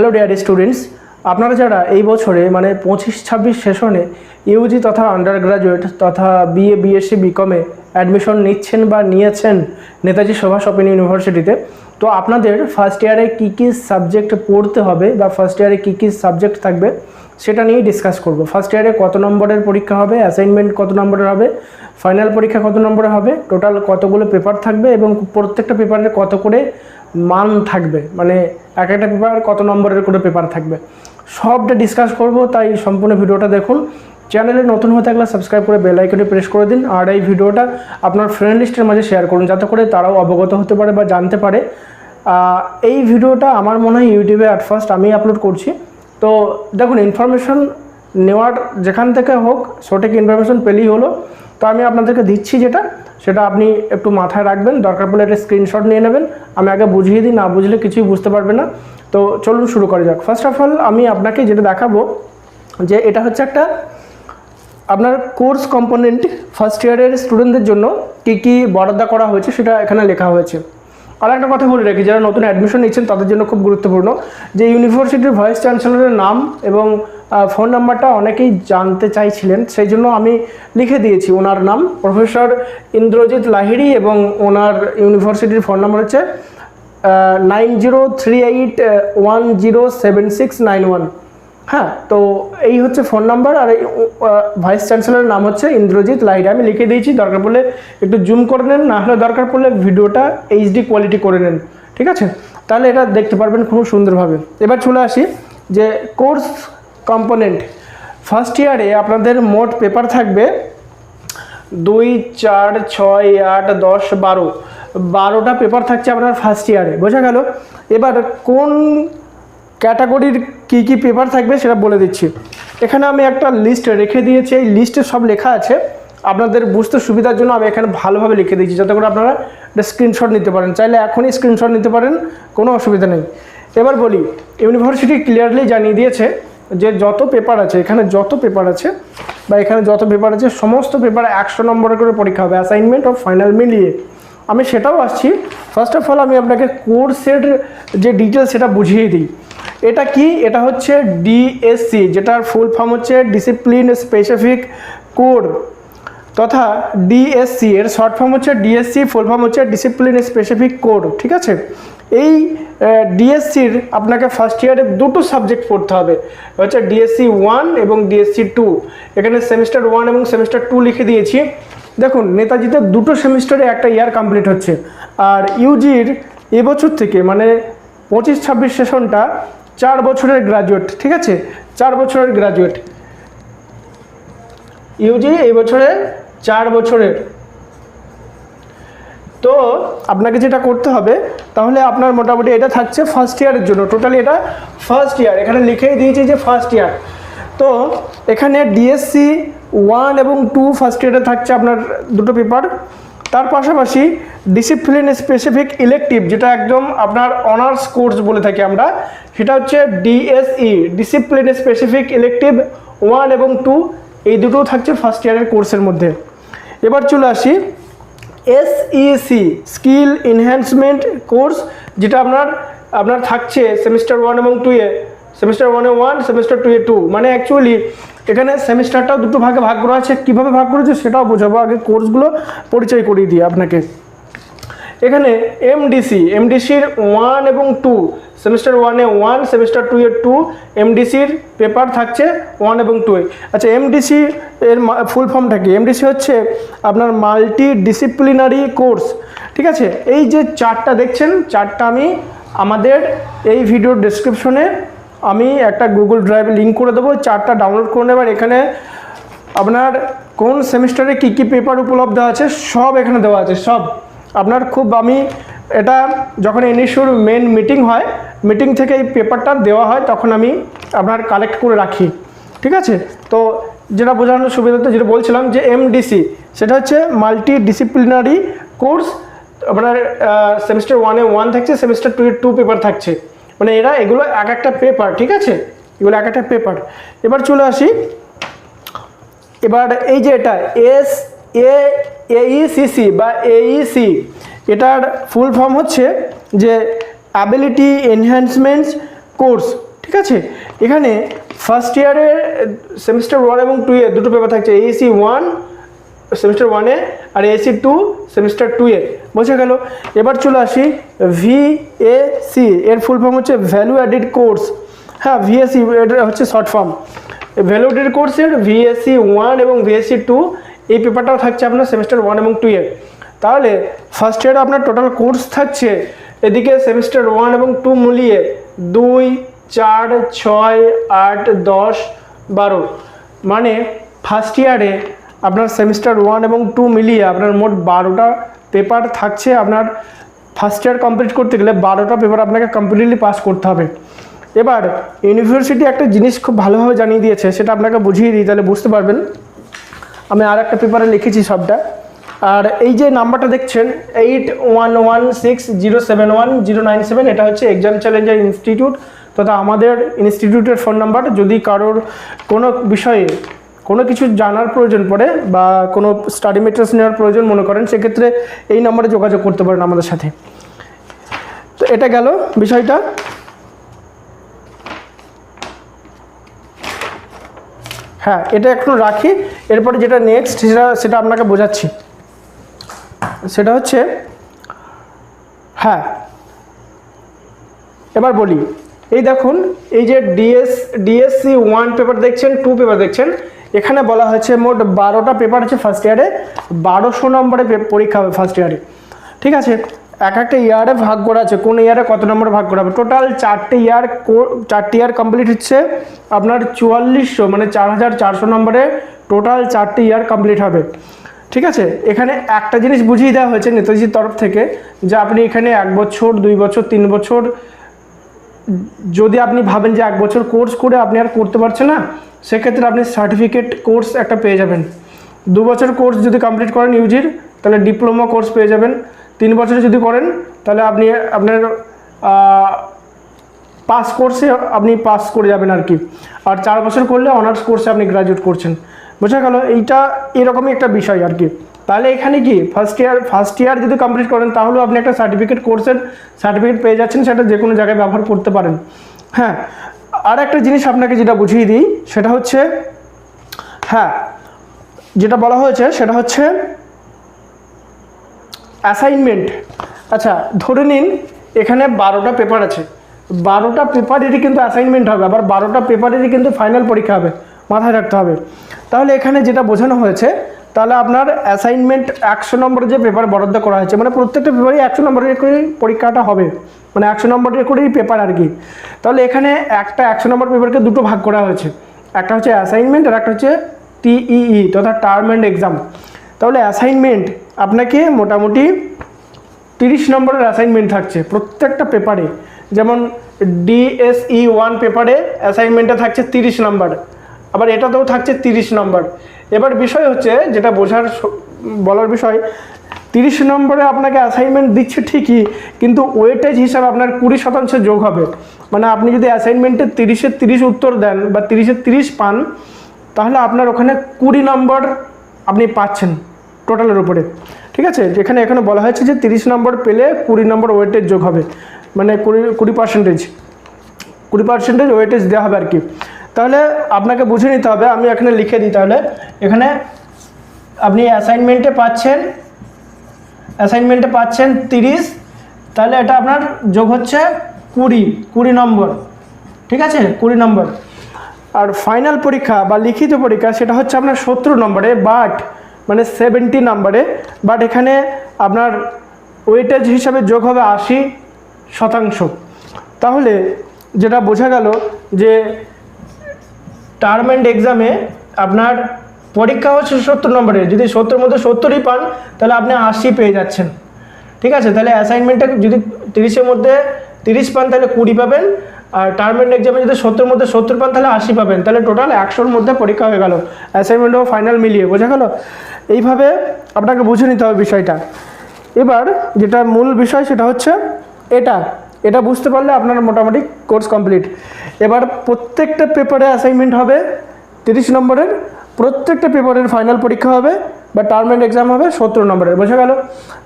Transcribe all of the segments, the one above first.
Hello dear students আপনারা যারা এই বছরে মানে পঁচিশ ছাব্বিশ সেশনে ইউজি তথা আন্ডার গ্রাজুয়েট তথা বিএ বিএসসি বিকমে অ্যাডমিশন নিচ্ছেন বা নিয়েছেন নেতাজি সুভাষ ওপেন ইউনিভার্সিটিতে, তো আপনাদের ফার্স্ট ইয়ারে কী কী সাবজেক্ট পড়তে হবে বা ফার্স্ট ইয়ারে কী কী সাবজেক্ট থাকবে সেটা নিয়েই ডিসকাস করব। ফার্স্ট ইয়ারে কত নম্বরের পরীক্ষা হবে অ্যাসাইনমেন্ট কত নম্বরের হবে ফাইনাল পরীক্ষা কত নম্বরে হবে টোটাল কতগুলো পেপার থাকবে এবং প্রত্যেকটা পেপারের কত করে মান থাকবে। মানে এক একটা পেপার কত নম্বরের করে পেপার থাকবে। সবটা ডিসকাস করব, তাই সম্পূর্ণ ভিডিওটা দেখুন। চ্যানেলে নতুন হয়ে থাকলে সাবস্ক্রাইব করে বেল আইকনে প্রেস করে দিন। আর এই ভিডিওটা আপনার ফ্রেন্ড লিস্টের মাঝে শেয়ার করুন, যাতে করে তারাও অবগত হতে পারে বা জানতে পারে। এই ভিডিওটা আমার মনে হয় ইউটিউবে অ্যাট ফার্স্ট আমি আপলোড করছি। তো দেখুন ইনফরমেশন নেওয়ার যেখান থেকে হোক, সঠিক ইনফরমেশন পেলেই হলো। তো আমি আপনাদেরকে দিচ্ছি যেটা, সেটা আপনি একটু মাথায় রাখবেন, দরকার পড়লে একটা স্ক্রিনশট নিয়ে নেবেন। আমি আগে বুঝিয়ে দিই, না বুঝলে কিছুই বুঝতে পারবে না। তো চলুন শুরু করা যাক। ফার্স্ট অফ অল আমি আপনাকে যেটা দেখাবো, যে এটা হচ্ছে একটা আপনার কোর্স কম্পোনেন্ট ফার্স্ট ইয়ারের স্টুডেন্টদের জন্য কী কী বরাদ্দা করা হয়েছে, সেটা এখানে লেখা হয়েছে। আর একটা কথা বলে রাখি, যারা নতুন অ্যাডমিশন নিচ্ছেন তাদের জন্য খুব গুরুত্বপূর্ণ যে ইউনিভার্সিটির ভাইস চ্যান্সেলরের নাম এবং ফোন নাম্বারটা অনেকেই জানতে চাইছিলেন, সেই জন্য আমি লিখে দিয়েছি। ওনার নাম প্রফেসর ইন্দ্রজিৎ লাহিড়ি এবং ওনার ইউনিভার্সিটির ফোন নাম্বার হচ্ছে nine zero three eight one zero seven six nine one হ্যাঁ তো এই হচ্ছে ফোন নাম্বার আর এই ভাইস চ্যান্সেলরের নাম হচ্ছে ইন্দ্রজিৎ লাহিড়ি। আমি লিখে দিয়েছি, দরকার পড়লে একটু জুম করে নেন, না হলে দরকার পড়লে ভিডিওটা এইচডি কোয়ালিটি করে নেন, ঠিক আছে? তাহলে এটা দেখতে পারবেন খুব সুন্দরভাবে। এবার চলে আসি, যে কোর্স কম্পোনেন্ট ফার্স্ট ইয়ারে আপনাদের মোট পেপার থাকবে দুই, চার, ছয়, আট, দশ, বারো। বারোটা পেপার থাকছে আপনার ফার্স্ট ইয়ারে বোঝা গেল? এবার কোন ক্যাটাগরির কি কি পেপার থাকবে সেটা বলে দিচ্ছি। এখানে আমি একটা লিস্ট রেখে দিয়েছি, এই লিস্টে সব লেখা আছে। আপনাদের বুঝতে সুবিধার জন্য আমি এখানে ভালোভাবে লিখে দিয়েছি, যাতে করে আপনারা একটা স্ক্রিনশট নিতে পারেন। চাইলে এখনই স্ক্রিনশট নিতে পারেন, কোনো অসুবিধা নেই। এবার বলি ইউনিভার্সিটি ক্লিয়ারলি জানিয়ে দিয়েছে যে যত পেপার আছে, এখানে যত পেপার আছে, বা এখানে যত পেপার আছে, সমস্ত পেপার একশো নম্বরের করে পরীক্ষা হবে অ্যাসাইনমেন্ট ও ফাইনাল মিলিয়ে। আমি সেটাও আসছি। ফার্স্ট অফ অল আমি আপনাকে কোর্সের যে ডিটেলস সেটা বুঝিয়ে দিই। এটা কি? এটা হচ্ছে ডিএসসি যেটার ফুল ফর্ম হচ্ছে ডিসিপ্লিন স্পেসিফিক কোড তথা ডিএসসি এর শর্ট ফর্ম হচ্ছে ডিএসসি ফুল ফর্ম হচ্ছে ডিসিপ্লিন স্পেসিফিক কোড ঠিক আছে? এই ডিএসসির আপনাকে ফার্স্ট ইয়ারে দুটো সাবজেক্ট পড়তে হবে। হচ্ছে ডিএসসি ওয়ান এবং ডিএসসি টু এখানে সেমিস্টার ওয়ান এবং সেমিস্টার টু লিখে দিয়েছি। দেখুন নেতাজিতে দুটো সেমিস্টারে একটা ইয়ার কমপ্লিট হচ্ছে। আর ইউজির এবছর থেকে মানে পঁচিশ ছাব্বিশ সেশনটা চার বছরের গ্রাজুয়েট ঠিক আছে? চার বছরের গ্রাজুয়েট ইউজি এই বছরে চার বছরের। তো আপনাকে যেটা করতে হবে, তাহলে আপনার মোটামুটি এটা থাকছে ফার্স্ট ইয়ারের জন্য। টোটালি এটা ফার্স্ট ইয়ার এখানে লিখেই দিয়েছি যে ফার্স্ট ইয়ার তো এখানে ডিএসসি ওয়ান এবং টু ফার্স্ট ইয়ারে থাকছে আপনার দুটো পেপার তার পাশাপাশি ডিসিপ্লিন স্পেসিফিক ইলেকটিভ যেটা একদম আপনার অনার্স কোর্স বলে থাকি আমরা। সেটা হচ্ছে DSE discipline specific elective one এবং টু এই দুটো থাকছে ফার্স্ট ইয়ারের কোর্সের মধ্যে। এবার চলে আসি। এসইসি স্কিল এনহ্যান্সমেন্ট কোর্স যেটা আপনার আপনার থাকছে সেমিস্টার ওয়ান এবং টু এ। সেমিস্টার ওয়ানে ওয়ান সেমিস্টার টু এ টু মানে অ্যাকচুয়ালি এখানে সেমিস্টারটাও দুটো ভাগে ভাগ করা আছে। কীভাবে ভাগ করেছে সেটাও বোঝাবো। আগে কোর্সগুলো পরিচয় করিয়ে দিই আপনাকে। এখানে এমডিসি এমডিসির ওয়ান এবং টু সেমিস্টার ওয়ানে ওয়ান সেমিস্টার টু এর টু এমডিসির পেপার থাকছে ওয়ান এবং টু আচ্ছা এমডিসি এর ফুল ফর্মটা কি? এমডিসি হচ্ছে আপনার মাল্টি ডিসিপ্লিনারি কোর্স ঠিক আছে? এই যে চারটা দেখছেন চারটা আমি আমাদের এই ভিডিওর ডেসক্রিপশনে আমি একটা গুগল ড্রাইভে লিঙ্ক করে দেবো, চারটা ডাউনলোড করে নেবার এখানে আপনার কোন সেমিস্টারে কী কী পেপার উপলব্ধ আছে, সব এখানে দেওয়া আছে, সব। আপনার খুব আমি এটা যখন এনএসুর মেন মিটিং হয় মিটিং থেকে এই পেপারটা দেওয়া হয়, তখন আমি আপনার কালেক্ট করে রাখি। ঠিক আছে? তো যেটা বোঝানোর সুবিধাতে যেটা বলছিলাম যে এমডিসি সেটা হচ্ছে মাল্টি ডিসিপ্লিনারি কোর্স আপনার সেমিস্টার ওয়ানে ওয়ান থাকছে সেমিস্টার টু টু পেপার থাকছে। মানে এরা এগুলো এক একটা পেপার ঠিক আছে? এগুলো এক একটা পেপার এবার চলে আসি। এবার এই যে এটা এস এ এইসিসি বা এইসি এটার ফুল ফর্ম হচ্ছে যে অ্যাবিলিটি এনহ্যান্সমেন্টস কোর্স ঠিক আছে? এখানে ফার্স্ট ইয়ারের সেমিস্টার ওয়ান এবং টু এ দুটো পেপার থাকছে এইসি ওয়ান সেমিস্টার ওয়ানে আর এসি টু সেমিস্টার টু এ। বোঝা গেল। এবার চলে আসি ভি এ সি এর ফুল ফর্ম হচ্ছে ভ্যালু অ্যাডেড কোর্স হ্যাঁ ভিএসসি এটা হচ্ছে শর্ট ফর্ম ভ্যালু অ্যাডেড কোর্সের ভিএসসি ওয়ান এবং ভিএসসি টু এই পেপারটাও থাকছে আপনার সেমিস্টার ওয়ান এবং টু এ তাহলে ফার্স্ট ইয়ারে আপনার টোটাল কোর্স থাকছে, এদিকে সেমিস্টার ওয়ান এবং টু মিলিয়ে দুই, চার, ছয়, আট, দশ, বারো। মানে ফার্স্ট ইয়ারে আপনার সেমিস্টার ওয়ান এবং টু মিলিয়ে আপনার মোট বারোটা পেপার থাকছে আপনার ফার্স্ট ইয়ার কমপ্লিট করতে গেলে বারোটা পেপার আপনাকে কমপ্লিটলি পাস করতে হবে। এবার ইউনিভার্সিটি একটা জিনিস খুব ভালোভাবে জানিয়ে দিয়েছে, সেটা আপনাকে বুঝিয়ে দিই, তাহলে বুঝতে পারবেন। আমি আর একটা পেপারে লিখেছি সবটা। আর এই যে নাম্বারটা দেখছেন eight one one six zero seven one zero nine seven এটা হচ্ছে এক্সাম চ্যালেঞ্জার ইনস্টিটিউট তথা আমাদের ইনস্টিটিউটের ফোন নাম্বার যদি কারোর কোনো বিষয়ে কোনো কিছু জানার প্রয়োজন পড়ে বা কোনো স্টাডি মেটেরিয়ালস নেওয়ার প্রয়োজন মনে করেন, সেক্ষেত্রে এই নম্বরে যোগাযোগ করতে পারেন আমাদের সাথে। তো এটা গেল বিষয়টা। হ্যাঁ এটা একটু রাখি। এরপরে যেটা নেক্সট সেটা সেটা আপনাকে বোঝাচ্ছি। সেটা হচ্ছে হ্যাঁ এবার বলি। এই দেখুন, এই যে ডিএস ডিএসসি ওয়ান পেপার দেখছেন টু পেপার দেখছেন এখানে বলা হয়েছে মোট বারোটা পেপার আছে ফার্স্ট ইয়ারে বারোশো নম্বরে পরীক্ষা হবে ফার্স্ট ইয়ারে ঠিক আছে? এক একটা ইয়ারে ভাগ করা আছে। কোন ইয়ারে কত নম্বরে ভাগ করা হবে? টোটাল চারটে ইয়ার চারটে ইয়ার কমপ্লিট হচ্ছে। আপনার চুয়াল্লিশশো মানে চার হাজার চারশো নম্বরে টোটাল চারটে ইয়ার কমপ্লিট হবে। ঠিক আছে? এখানে একটা জিনিস বুঝিয়ে দেওয়া হয়েছে নেতাজির তরফ থেকে যে আপনি এখানে এক বছর, দুই বছর, তিন বছর যদি আপনি ভাবেন যে এক বছর কোর্স করে আপনি আর করতে পারছেন না, সেক্ষেত্রে আপনি সার্টিফিকেট কোর্স একটা পেয়ে যাবেন। দু বছর কোর্স যদি কমপ্লিট করেন ইউজির তাহলে ডিপ্লোমা কোর্স পেয়ে যাবেন। তিন বছর যদি করেন, তাহলে আপনি, আপনার পাস কোর্সে আপনি পাস করে যাবেন আর কি। আর চার বছর করলে অনার্স কোর্সে আপনি গ্রাজুয়েট করছেন। বোঝা গেল, এইটা এরকমই একটা বিষয় আর কি। তাহলে এখানে কি? ফার্স্ট ইয়ার ফার্স্ট ইয়ার যদি কমপ্লিট করেন, তাহলেও আপনি একটা সার্টিফিকেট কোর্সের সার্টিফিকেট পেয়ে যাচ্ছেন, সেটা যে কোনো জায়গায় ব্যবহার করতে পারেন। হ্যাঁ আর একটা জিনিস আপনাকে যেটা বুঝিয়ে দিই, সেটা হচ্ছে হ্যাঁ যেটা বলা হয়েছে, সেটা হচ্ছে অ্যাসাইনমেন্ট আচ্ছা ধরে নিন, এখানে বারোটা পেপার আছে। বারোটা পেপারেরই কিন্তু অ্যাসাইনমেন্ট হবে, আবার বারোটা পেপারেরই কিন্তু ফাইনাল পরীক্ষা হবে। মাথায় রাখতে হবে। তাহলে এখানে যেটা বোঝানো হয়েছে তাহলে আপনার অ্যাসাইনমেন্ট একশো নম্বরের যে পেপার বরাদ্দ করা হয়েছে মানে প্রত্যেকটা পেপারই একশো নম্বরের করেই পরীক্ষাটা হবে। মানে একশো নম্বরের করেই পেপার আর কি। তাহলে এখানে একটা একশো নম্বর পেপারকে দুটো ভাগ করা হয়েছে। একটা হচ্ছে অ্যাসাইনমেন্ট আর একটা হচ্ছে টিইই তথা টার্ম অ্যান্ড এক্সাম তাহলে অ্যাসাইনমেন্ট আপনাকে মোটামুটি তিরিশ নম্বরের অ্যাসাইনমেন্ট থাকছে প্রত্যেকটা পেপারে যেমন ডিএসই ওয়ান পেপারে অ্যাসাইনমেন্টে থাকছে তিরিশ নম্বর। আবার এটাতেও থাকছে তিরিশ নম্বর। এবার বিষয় হচ্ছে, যেটা বোঝার বলার বিষয়, তিরিশ নম্বরে আপনাকে অ্যাসাইনমেন্ট দিচ্ছে ঠিকই, কিন্তু ওয়েটেজ হিসাবে আপনার কুড়ি শতাংশ যোগ হবে। মানে আপনি যদি অ্যাসাইনমেন্টে তিরিশের তিরিশ উত্তর দেন বা তিরিশের তিরিশ পান, তাহলে আপনার ওখানে কুড়ি নম্বর আপনি পাচ্ছেন টোটালের উপরে। ঠিক আছে? যেখানে এখানে বলা হয়েছে যে তিরিশ নম্বর পেলে কুড়ি নম্বর ওয়েটেজ যোগ হবে। মানে কুড়ি কুড়ি পার্সেন্টেজ কুড়ি পার্সেন্টেজ ওয়েটেজ দেওয়া হবে আর কি। তাহলে আপনাকে বুঝে নিতে হবে, আমি এখানে লিখে দিই তাহলে। এখানে আপনি অ্যাসাইনমেন্টে পাচ্ছেন অ্যাসাইনমেন্টে পাচ্ছেন তিরিশ, তাহলে এটা আপনার যোগ হচ্ছে কুড়ি কুড়ি নম্বর, ঠিক আছে? কুড়ি নম্বর। আর ফাইনাল পরীক্ষা বা লিখিত পরীক্ষা, সেটা হচ্ছে আপনার সত্তর নম্বরে বাট মানে সেভেন্টি নম্বরে বাট এখানে আপনার ওয়েটেজ হিসাবে যোগ হবে আশি শতাংশ। তাহলে যেটা বোঝা গেল যে টার্ম অ্যান্ড এক্সামে আপনার পরীক্ষা হচ্ছে সত্তর নম্বরের। যদি সত্তর মধ্যে সত্তরই পান, তাহলে আপনি আশি পেয়ে যাচ্ছেন। ঠিক আছে? তাহলে অ্যাসাইনমেন্টটা যদি তিরিশের মধ্যে তিরিশ পান, তাহলে কুড়ি পাবেন। আর টার্ম অ্যান্ড এক্সামে যদি সত্তর মধ্যে সত্তর পান, তাহলে আশি পাবেন। তাহলে টোটাল একশোর মধ্যে পরীক্ষা হয়ে গেল। অ্যাসাইনমেন্ট ও ফাইনাল মিলিয়ে, বোঝা গেল? এইভাবে আপনাকে বুঝে নিতে হবে বিষয়টা। এবার যেটা মূল বিষয়, সেটা হচ্ছে এটা। এটা বুঝতে পারলে আপনার মোটামুটি কোর্স কমপ্লিট। এবার প্রত্যেকটা পেপারে অ্যাসাইনমেন্ট হবে, তিরিশ নম্বরের, প্রত্যেকটা পেপারের ফাইনাল পরীক্ষা হবে, বা টার্ম অ্যান্ড এক্সাম হবে সত্তর নম্বরের, বোঝা গেল?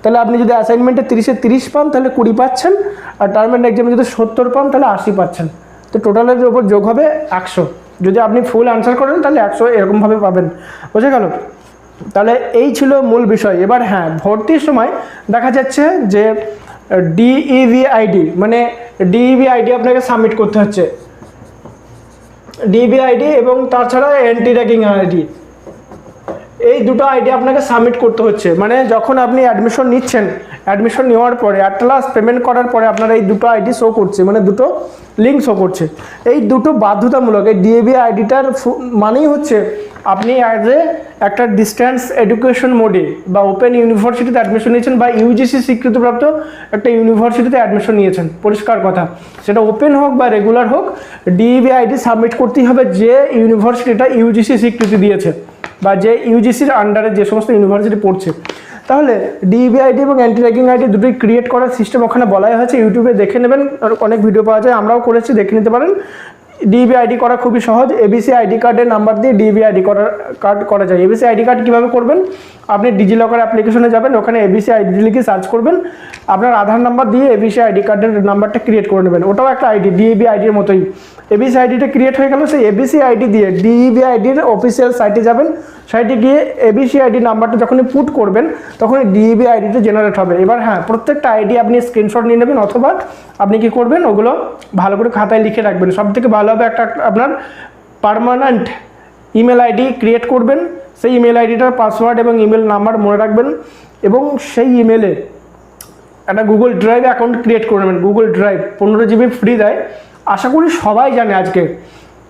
তাহলে আপনি যদি অ্যাসাইনমেন্টে তিরিশে তিরিশ পান, তাহলে কুড়ি পাচ্ছেন, আর টার্ম অ্যান্ড এক্সামে যদি সত্তর পান, তাহলে আশি পাচ্ছেন। তো টোটালের ওপর যোগ হবে একশো। যদি আপনি ফুল অ্যান্সার করেন, তাহলে একশো এরকমভাবে পাবেন, বোঝা গেল? তাহলে এই ছিল মূল বিষয়। এবার হ্যাঁ ভর্তির সময় দেখা যাচ্ছে যে ডিইভি আইডি মানে ডিইভি আইডি আপনাকে সাবমিট করতে হচ্ছে। ডিবি আইডি এবং তাছাড়া অ্যান্টি র্যাকিং আইডি এই দুটো আইডি আপনাকে সাবমিট করতে হচ্ছে। মানে যখন আপনি অ্যাডমিশন নিচ্ছেন অ্যাডমিশন নেওয়ার পরে অ্যাট লাস্ট পেমেন্ট করার পরে আপনার এই দুটো আইডি শো করছে মানে দুটো লিঙ্ক শো করছে। এই দুটো বাধ্যতামূলক, এই ডিএবি আইডিটার মানেই হচ্ছে আপনি অ্যাজ এ একটা ডিস্ট্যান্স এডুকেশন মোডে বা ওপেন ইউনিভার্সিটিতে অ্যাডমিশন নিয়েছেন বা ইউজিসি স্বীকৃতিপ্রাপ্ত একটা ইউনিভার্সিটিতে অ্যাডমিশন নিয়েছেন। পরিষ্কার কথা। সেটা ওপেন হোক বা রেগুলার হোক ডিইবি আইডি সাবমিট করতেই হবে যে ইউনিভার্সিটিটা ইউজিসি স্বীকৃতি দিয়েছে বা যে ইউজিসির আন্ডারে যে সমস্ত ইউনিভার্সিটি পড়ছে। তাহলে ডিবি আইডি এবং অ্যান্টি র্যাগিং আইডি দুটোই ক্রিয়েট করার সিস্টেম ওখানে বলাই হয়েছে। ইউটিউবে দেখে নেবেন অনেক ভিডিও পাওয়া যায়, আমরাও করেছি, দেখে নিতে পারেন। ডিবি আইডি করা খুবই সহজ এবিসি আইডি কার্ডের নাম্বার দিয়ে ডিবি আইডি করার কার্ড করা যায় এবিসি আইডি কার্ড কীভাবে করবেন আপনি ডিজিলকার অ্যাপ্লিকেশনে যাবেন ওখানে এবিসি আইডি লিখে সার্চ করবেন আপনার আধার নাম্বার দিয়ে এবিসি আইডি কার্ডের নাম্বারটা ক্রিয়েট করে নেবেন ওটাও একটা আইডি ডিএবি আইডির মতোই এবিসি আইডিটা ক্রিয়েট হয়ে গেল সেই এবিসি আইডি দিয়ে ডিইবি আইডির অফিসিয়াল সাইটে যাবেন সাইটে গিয়ে এবিসি আইডি নাম্বারটা যখনই পুট করবেন তখন ডিইবি আইডিটা জেনারেট হবে এবার হ্যাঁ প্রত্যেকটা আইডি আপনি স্ক্রিনশট নিয়ে নেবেন অথবা আপনি কি করবেন ওগুলো ভালো করে খাতায় লিখে রাখবেন সব থেকে ভালো হবে একটা আপনার পারমানেন্ট ইমেল আইডি ক্রিয়েট করবেন, সেই ইমেল আইডিটার পাসওয়ার্ড এবং ইমেল নাম্বার মনে রাখবেন এবং সেই ইমেলে একটা গুগল ড্রাইভ অ্যাকাউন্ট ক্রিয়েট করে নেবেন। গুগল ড্রাইভ পনেরো জিবি ফ্রি দেয়। আশা করি সবাই জানে আজকে।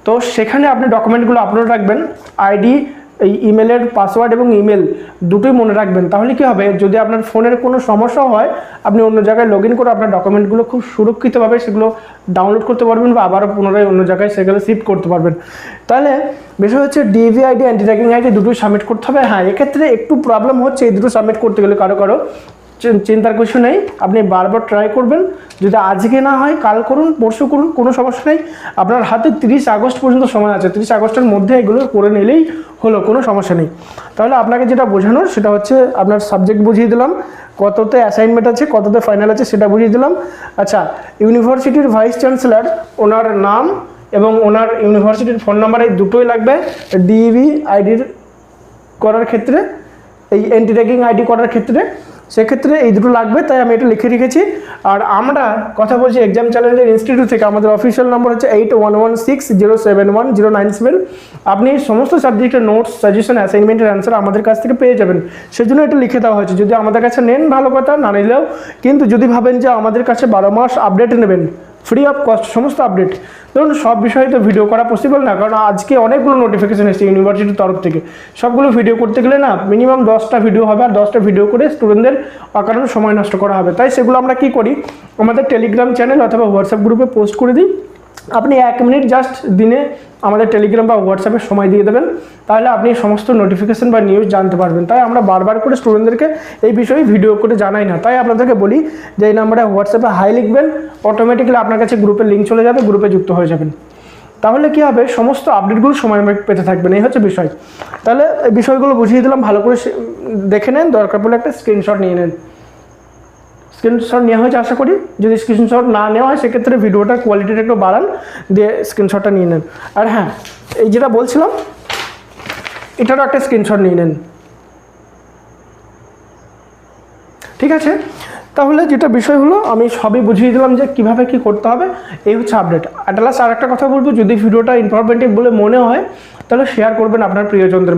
তো সেখানে আপনি ডকুমেন্টগুলো আপলোড রাখবেন। আইডি এই ইমেলের পাসওয়ার্ড এবং ইমেল দুটোই মনে রাখবেন। তাহলে কি হবে? যদি আপনার ফোনের কোনো সমস্যা হয়, আপনি অন্য জায়গায় লগ ইন করে আপনার ডকুমেন্টগুলো খুব সুরক্ষিতভাবে সেগুলো ডাউনলোড করতে পারবেন বা আবারও পুনরায় অন্য জায়গায় সেগুলো শিফট করতে পারবেন। তাহলে বিষয় হচ্ছে DV ID anti tracking ID দুটোই সাবমিট করতে হবে। হ্যাঁ এক্ষেত্রে একটু প্রবলেম হচ্ছে এই দুটো সাবমিট করতে গেলে কারও কারও। চিন্তার কিছু নেই। আপনি বারবার ট্রাই করবেন। যদি আজকে না হয়, কাল করুন, পরশু করুন, কোনো সমস্যা নেই। আপনার হাতে তিরিশ আগস্ট পর্যন্ত সময় আছে। তিরিশ আগস্টের মধ্যে এগুলো করে নিলেই হলো, কোনো সমস্যা নেই। তাহলে আপনাকে যেটা বোঝানোর, সেটা হচ্ছে আপনার সাবজেক্ট বুঝিয়ে দিলাম। কততে অ্যাসাইনমেন্ট আছে, কততে ফাইনাল আছে, সেটা বুঝিয়ে দিলাম। আচ্ছা ইউনিভার্সিটির ভাইস চ্যান্সেলর ওনার নাম এবং ওনার ইউনিভার্সিটির ফোন নাম্বার এই দুটোই লাগবে। ডিইভি আইডির করার ক্ষেত্রে, এই অ্যান্টি র্যাগিং আইডি করার ক্ষেত্রে। সেক্ষেত্রে এই দুটো লাগবে, তাই আমি এটা লিখে রেখেছি। আর আমরা কথা বলছি এক্সাম চ্যালেঞ্জের ইনস্টিটিউট থেকে, আমাদের অফিসিয়াল নম্বর হচ্ছে eight one one six zero seven one zero nine আপনি সমস্ত সাবজেক্টের নোটস সাজেশন অ্যাসাইনমেন্টের অ্যান্সার আমাদের কাছ থেকে পেয়ে যাবেন। সেজন্য এটা লিখে দেওয়া হয়েছে। যদি আমাদের কাছে নেন ভালো কথা, না নিলেও কিন্তু যদি ভাবেন যে আমাদের কাছে বারো মাস আপডেট নেবেন ফ্রি অফ কস্ট সমস্ত আপডেট ধরুন, সব বিষয়ে তো ভিডিও করা পসিবল না, কারণ আজকে অনেকগুলো নোটিফিকেশান এসেছে ইউনিভার্সিটির তরফ থেকে। সবগুলো ভিডিও করতে গেলে না মিনিমাম দশটা ভিডিও হবে আর দশটা ভিডিও করে স্টুডেন্টদের অকারণ সময় নষ্ট করা হবে। তাই সেগুলো আমরা কি করি? আমাদের টেলিগ্রাম চ্যানেল অথবা হোয়াটসঅ্যাপ গ্রুপে পোস্ট করে দিই। আপনি এক মিনিট জাস্ট দিনে আমাদের টেলিগ্রাম বা হোয়াটসঅ্যাপে সময় দিয়ে দেবেন। তাহলে আপনি সমস্ত নোটিফিকেশন বা নিউজ জানতে পারবেন। তাই আমরা বারবার করে স্টুডেন্টদেরকে এই বিষয়ে ভিডিও করে জানাই না। তাই আপনাদেরকে বলি যে, এই নাম্বারে হোয়াটসঅ্যাপে হাই লিখবেন অটোমেটিক্যালি আপনার কাছে গ্রুপের লিঙ্ক চলে যাবে গ্রুপে যুক্ত হয়ে যাবেন। তাহলে কি হবে? সমস্ত আপডেটগুলো সময় পেতে থাকবেন এই হচ্ছে বিষয়। তাহলে এই বিষয়গুলো বুঝিয়ে দিলাম, ভালো করে দেখে নেন, দরকার পড়লে একটা স্ক্রিনশট নিয়ে নেন। স্ক্রিনশট নেওয়া হয়েছে, আশা করি। যদি স্ক্রিনশট না নেওয়া হয়, সেক্ষেত্রে ভিডিওটার কোয়ালিটিটা একটু বাড়ান, দিয়ে স্ক্রিনশটটা নিয়ে নেন। আর হ্যাঁ এই যেটা বলছিলাম, এটারও একটা স্ক্রিনশট নিয়ে নেন। ঠিক আছে? তাহলে যেটা বিষয় হলো, আমি সবই বুঝিয়ে দিলাম যে কীভাবে কি করতে হবে, এই হচ্ছে আপডেট অ্যাট আর একটা কথা বলব, যদি ভিডিওটা ইনফরমেটিভ বলে মনে হয়, তাহলে শেয়ার করবেন আপনার প্রিয়জনদের